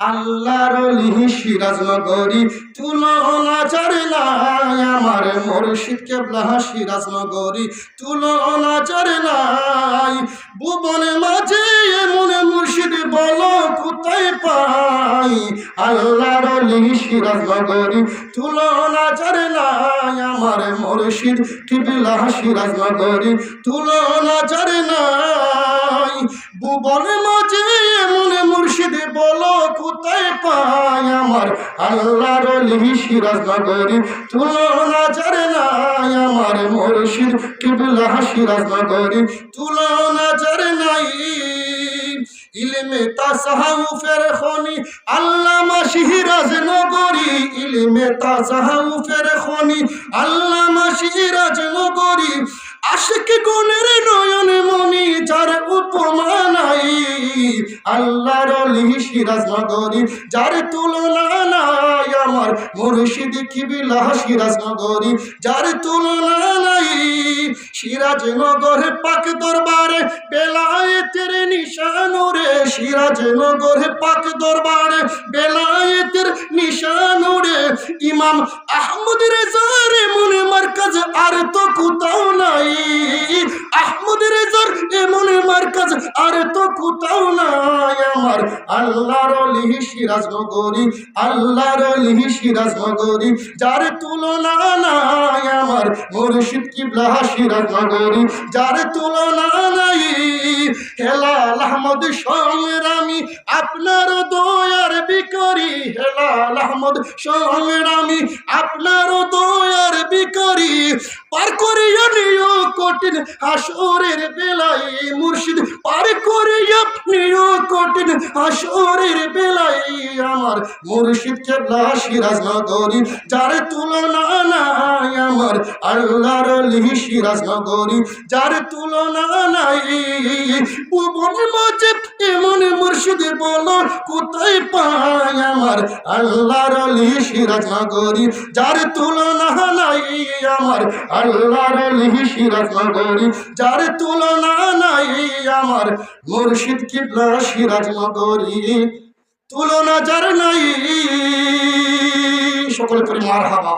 আল্লাহর লিহি সিরাজনগরী। তুলনা চারে নাই আমার মুর্শিদ কেবলা সিরাজনগরী। তুলনা চারে নাই, ভুবন মাঝে এমন মুর্শিদ বলো কোথায় পাই? আল্লাহর লিহি সিরাজনগরী। তুলনা চারে নাই আমার মুর্শিদ কিবলা সিরাজনগরী। তুলনা চারে নাই, ভুবন মাঝে আল্লাহর লিহি সিরাজনগরী তুলনা চারে নাই আমার মুর্শিদ কিবলা সিরাজনগরী তুলনা চারে নাই ইলমে তাসাহাউফের খনি। আল্লামা সিরাজ নগরী ইলমে তাসাহাউফের খনি। আল্লামা সিরাজ নগরী আশিক গুণের নয়ন মনি যার উপমা নাই। আল্লাহর লিহি সিরাজ নগরী যার তুলনা আমার মুর্শিদ কিবিলা সিরাজ নগরী যার তুলনা নাই। সিরাজ নগর পাক দরবারে বেলায়েতের নিশানুরে সিরাজ নগর পাক দরবারে বেলায়েতের নিশানুরে ইমাম আহমদ রেজার এমন মার্কাজ আর তো কোথাও নাই। আহমদ রেজার এমন মার্কাজ আর তো কোথাও নাই। আল্লাহর লিহি সিরাজ নগরী, আল্লাহর লিহি সিরাজ নগরী, যার তুলনা নাই আমার মুর্শিদ কিবলা সিরাজ নগরী, যার তুলনা নাই হেলাল আহমদ সংগ্রামী আপনার দয়ার বিকরি, হেলাল আহমদ সংগ্রামী আপনার দয়ার বিকরি, পার নিও কঠিন হাসরের বেলায় মুর্শিদ, পার করিয়া কঠিন হাসরের বেলায় আমার মুর্শিদ সিরাজ নগরী, যার তুলনা নাই আমার আল্লাহর লিহি সিরাজ নগরী, যার তুলনা নাই। এমন মুর্শিদ বলো, কোথায় পাই আমার আল্লাহর লিহি সিরাজ নগরী, যার তুলনা নাই আমার আল্লাহর লিহি সিরাজ নগরী, যার তুলনা নাই আমার মুর্শিদ কিবলা সিরাজ নগরী তুলনা যার নাই। সকলে করি মার হাবা